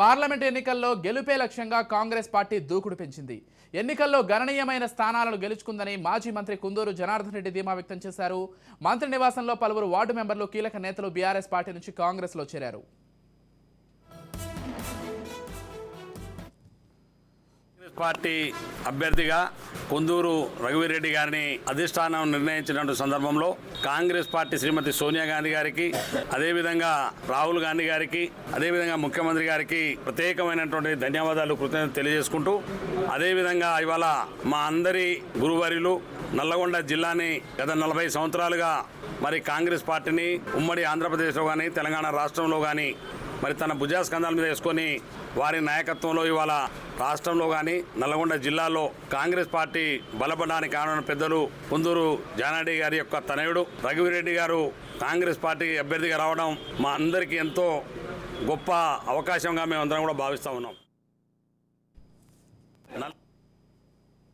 Parliament ఎన్నికల్లో గెలుపే లక్ష్యంగా కాంగ్రెస్ పార్టీ దూకుడు పెంచింది. ఎన్నికల్లో గణనీయమైన స్థానాలను గెలుచుకుందని మాజీ మంత్రి కుందూరు జనార్దన్ రెడ్డి ధీమా వ్యక్తం చేశారు. మంత్రి నివాసంలో పలువురు వార్డు మెంబర్లు కీలక నేతలు బీఆర్ఎస్ పార్టీ నుంచి కాంగ్రెస్లో చేరారు. పార్టీ అభ్యర్థిగా కొందూరు రఘువీరెడ్డి గారిని అధిష్టానం నిర్ణయించినటువంటి సందర్భంలో కాంగ్రెస్ పార్టీ శ్రీమతి సోనియా గాంధీ గారికి అదేవిధంగా రాహుల్ గాంధీ గారికి అదేవిధంగా ముఖ్యమంత్రి గారికి ప్రత్యేకమైనటువంటి ధన్యవాదాలు కృతజ్ఞత తెలియజేసుకుంటూ అదేవిధంగా ఇవాళ మా అందరి గురువారిలు నల్లగొండ జిల్లాని గత నలభై సంవత్సరాలుగా మరి కాంగ్రెస్ పార్టీని ఉమ్మడి ఆంధ్రప్రదేశ్లో కానీ తెలంగాణ రాష్ట్రంలో కానీ మరి తన భుజాస్కంధాల మీద వేసుకొని వారి నాయకత్వంలో ఇవాళ రాష్ట్రంలో కానీ నల్గొండ జిల్లాలో కాంగ్రెస్ పార్టీ బలపడడానికి కానున్న పెద్దలు కుందూరు జానాడి గారి యొక్క తనయుడు రఘువీరెడ్డి గారు కాంగ్రెస్ పార్టీ అభ్యర్థిగా రావడం మా అందరికీ ఎంతో గొప్ప అవకాశంగా మేమందరం కూడా భావిస్తూ ఉన్నాం.